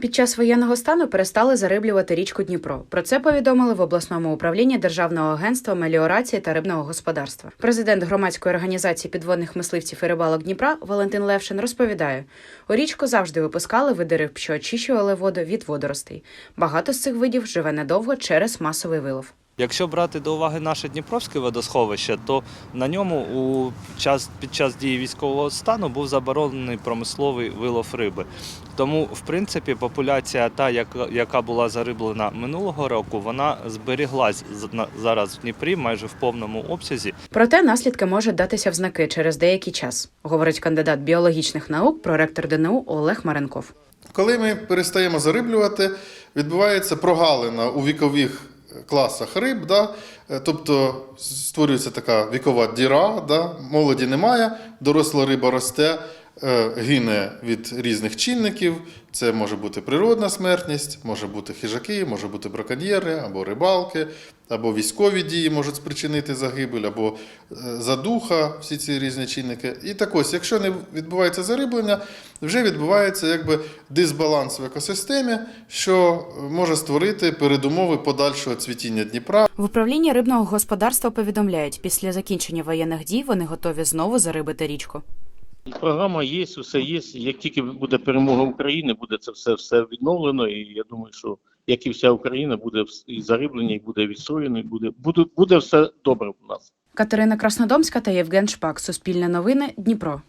Під час воєнного стану перестали зариблювати річку Дніпро. Про це повідомили в обласному управлінні Державного агентства меліорації та рибного господарства. Президент громадської організації підводних мисливців і рибалок Дніпра Валентин Левшин розповідає: у річку завжди випускали види риб, що очищували воду від водоростей. Багато з цих видів живе недовго через масовий вилов. Якщо брати до уваги наше Дніпровське водосховище, то на ньому у час під час дії військового стану був заборонений промисловий вилов риби. Тому, в принципі, популяція, та яка, була зариблена минулого року, вона зберіглась зараз в Дніпрі майже в повному обсязі. Проте наслідки можуть датися в знаки через деякий час, говорить кандидат біологічних наук, проректор ДНУ Олег Маренков. Коли ми перестаємо зариблювати, відбувається прогалина у вікових класах риб, да? е, тобто створюється така вікова діра, да? молоді немає, доросла риба росте, гине від різних чинників. Це може бути природна смертність, може бути хижаки, може бути браконьєри або рибалки, або військові дії можуть спричинити загибель, або е, задуха, всі ці різні чинники. І так ось, якщо не відбувається зариблення, вже відбувається якби дисбаланс в екосистемі, що може створити передумови подальшого цвітіння Дніпра. В управлінні рибного господарства повідомляють, після закінчення воєнних дій вони готові знову зарибити річку. Програма є, все є. Як тільки буде перемога України, буде це все, все відновлено. І я думаю, що як і вся Україна, буде і зариблення, і буде відстроєно, і буде, буде, буде все добре у нас. Катерина Краснодомська та Євген Шпак. Суспільне новини. Дніпро.